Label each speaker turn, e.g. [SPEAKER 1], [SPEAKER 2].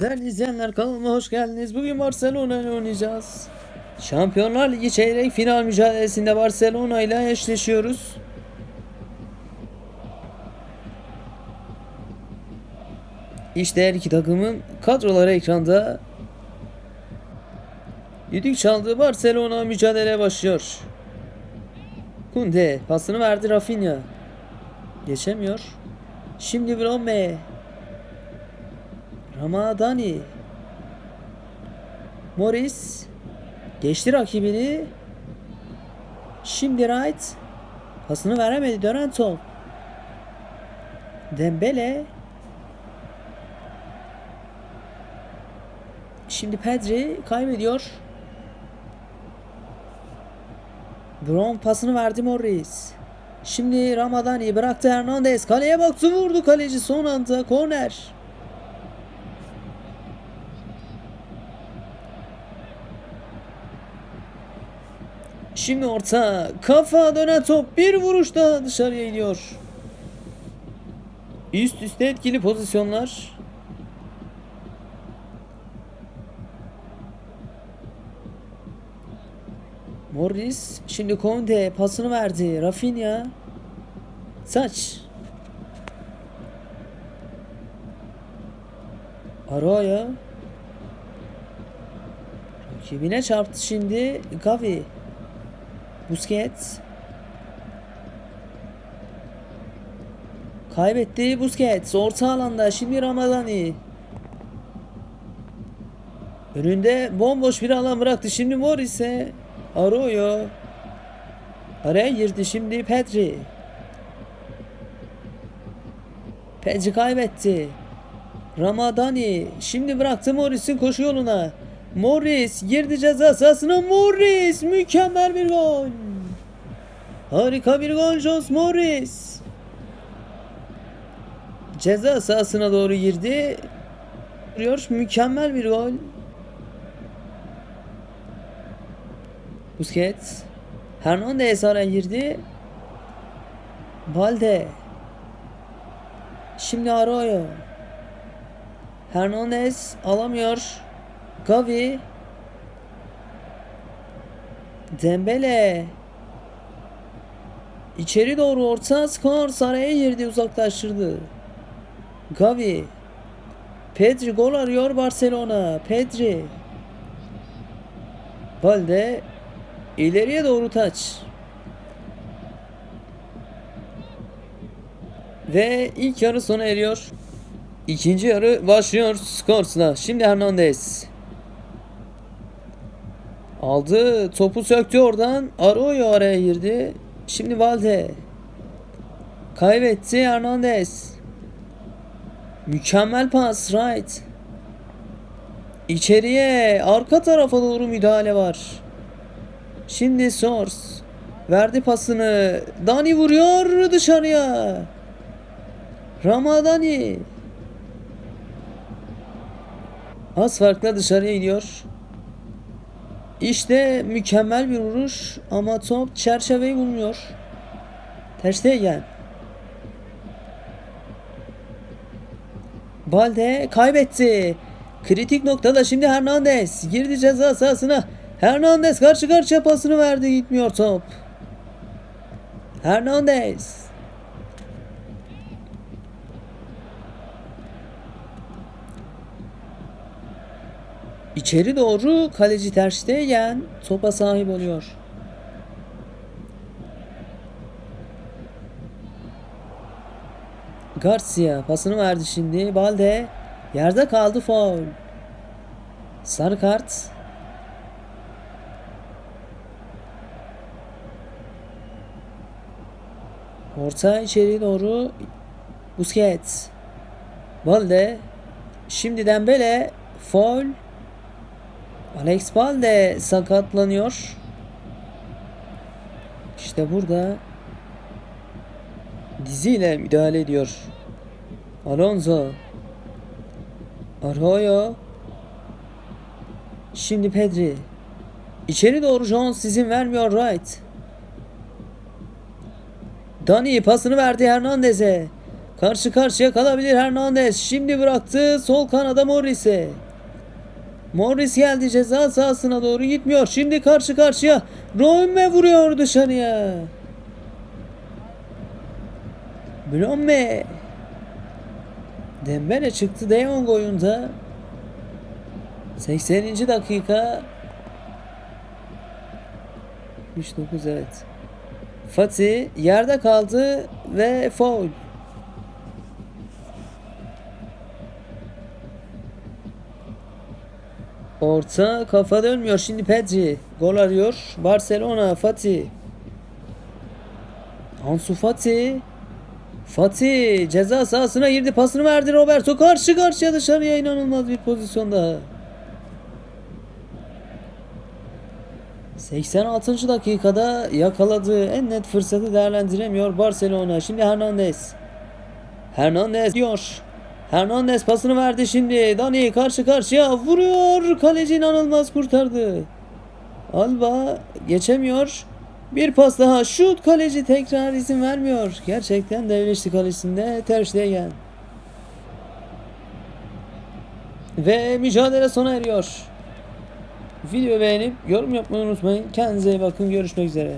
[SPEAKER 1] Değerli izleyenler kanalıma hoş geldiniz. Bugün Barcelona ile oynayacağız. Şampiyonlar Ligi çeyrek final mücadelesinde Barcelona ile eşleşiyoruz. İşte her iki takımın kadroları ekranda. Düdük çaldı Barcelona mücadele başlıyor. Kunde pasını verdi Rafinha. Geçemiyor. Şimdi Brome. Ramadani. Morris. Geçti rakibini. Şimdi Wright. Pasını veremedi dönen top. Dembele. Şimdi Pedri kaybediyor. Brown pasını verdi Morris. Şimdi Ramadani bıraktı Hernandez. Kaleye baktı vurdu kaleci son anda. Korner. Şimdi orta. Kafa dönen top. Bir vuruşta dışarıya gidiyor. Üst üste etkili pozisyonlar. Morris şimdi Conte pasını verdi. Rafinha. Saç. Arroyo. Rakibine çarptı şimdi. Gavi. Busquets. Kaybetti Busquets. Orta alanda şimdi Ramadani. Önünde bomboş bir alan bıraktı. Şimdi Morris'e. Arroyo. Araya girdi şimdi Pedri. Pedri kaybetti. Ramadani şimdi bıraktı Morris'in koşu yoluna. Morris girdi ceza sahasına. Morris mükemmel bir gol. Harika bir gol Jones Morris. Ceza sahasına doğru girdi. Vuruyor. Mükemmel bir gol. Busquets. Hernandez araya girdi. Balde. Şimdi Arroyo. Hernandez alamıyor. Gavi. Dembele. İçeri doğru orta skor araya girdi uzaklaştırdı. Gavi. Pedri gol arıyor Barcelona. Pedri. Balde ileriye doğru taç. Ve ilk yarı sona eriyor. İkinci yarı başlıyor Skors'la. Şimdi Hernandez. Aldı. Topu söktü oradan. Arroyo araya girdi. Şimdi Valde. Kaybetti Hernandez. Mükemmel pas. Right. İçeriye. Arka tarafa doğru müdahale var. Şimdi Sors. Verdi pasını. Dani vuruyor dışarıya. Ramadani. Az farkla dışarıya gidiyor. İşte mükemmel bir vuruş ama top çerçeveyi bulmuyor. Ter Stegen. Balde kaybetti. Kritik noktada şimdi Hernandez girdi ceza sahasına. Hernandez karşı karşıya pasını verdi gitmiyor top. Hernandez. İçeri doğru kaleci Ter Stegen topa sahip oluyor. Garcia pasını verdi şimdi. Balde yerde kaldı faul. Sarı kart. Orta içeri doğru Busquets. Balde. Şimdi Dembele faul. Alex Balde sakatlanıyor. İşte burada diziyle müdahale ediyor. Alonso. Arroyo. Şimdi Pedri. İçeri doğru Jones izin vermiyor Wright. Dani pasını verdi Hernandez'e. Karşı karşıya kalabilir Hernandez. Şimdi bıraktı sol kanada Morris'e. Morris geldi ceza sahasına doğru gitmiyor. Şimdi karşı karşıya. Rome vuruyor dışarıya. Blomme. Dembele çıktı De Jong oyunda. 80. dakika. 69 evet. Fatih yerde kaldı ve foul. Orta kafa dönmüyor. Şimdi Pedri gol arıyor. Barcelona Fatih. Ansu Fatih. Fatih ceza sahasına girdi. Pasını verdi Roberto. Karşı karşıya dışarıya inanılmaz bir pozisyonda. 86. dakikada yakaladığı en net fırsatı değerlendiremiyor Barcelona. Şimdi Hernandez. Hernandez diyor. Hernandez pasını verdi şimdi. Dani karşı karşıya vuruyor. Kaleci inanılmaz kurtardı. Alba geçemiyor. Bir pas daha. Şut kaleci tekrar izin vermiyor. Gerçekten devleşti kalesinde Ter Stegen. Ve mücadele sona eriyor. Video beğenip yorum yapmayı unutmayın. Kendinize iyi bakın. Görüşmek üzere.